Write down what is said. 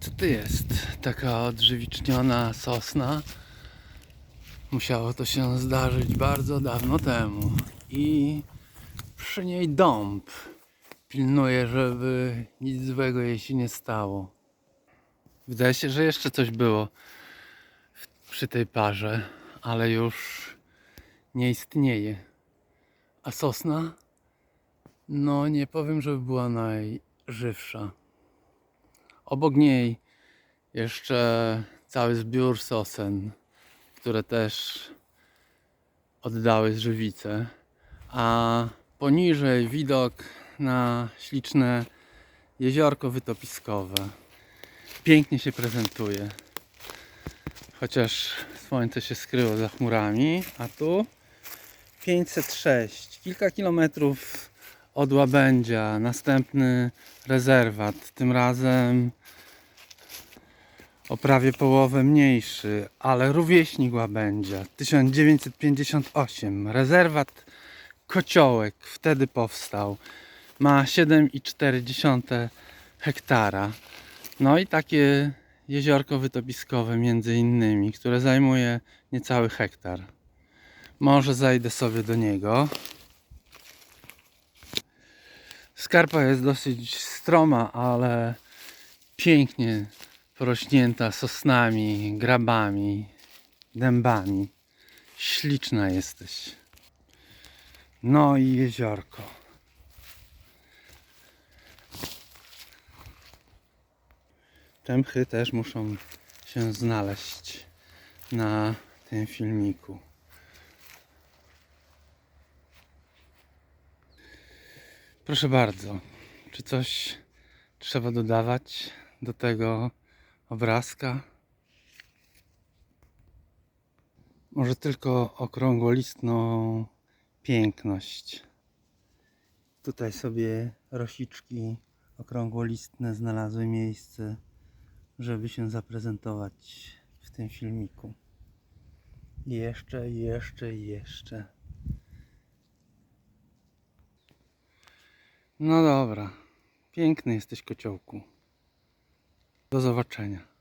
Co to jest? Taka odżywiczniona sosna. Musiało to się zdarzyć bardzo dawno temu. I przy niej dąb pilnuje, żeby nic złego jej się nie stało. Wydaje się, że jeszcze coś było przy tej parze, ale już nie istnieje. A sosna? No, nie powiem, żeby była najżywsza. Obok niej jeszcze cały zbiór sosen, które też oddały żywicę. A poniżej widok na śliczne jeziorko wytopiskowe. Pięknie się prezentuje. Chociaż słońce się skryło za chmurami, a tu 506, kilka kilometrów od Łabędzia, następny rezerwat, tym razem o prawie połowę mniejszy, ale rówieśnik Łabędzia, 1958, rezerwat Kociołek, wtedy powstał, ma 7,4 hektara, no i takie jeziorko wytopiskowe między innymi, które zajmuje niecały hektar. Może zajdę sobie do niego. Skarpa jest dosyć stroma, ale pięknie porośnięta sosnami, grabami, dębami. Śliczna jesteś. No i jeziorko. Te też muszą się znaleźć na tym filmiku. Proszę bardzo, czy coś trzeba dodawać do tego obrazka? Może tylko okrągłolistną piękność. Tutaj sobie rosiczki okrągłolistne znalazły miejsce, żeby się zaprezentować w tym filmiku. Jeszcze, jeszcze, jeszcze. No dobra. Piękny jesteś kociołku. Do zobaczenia.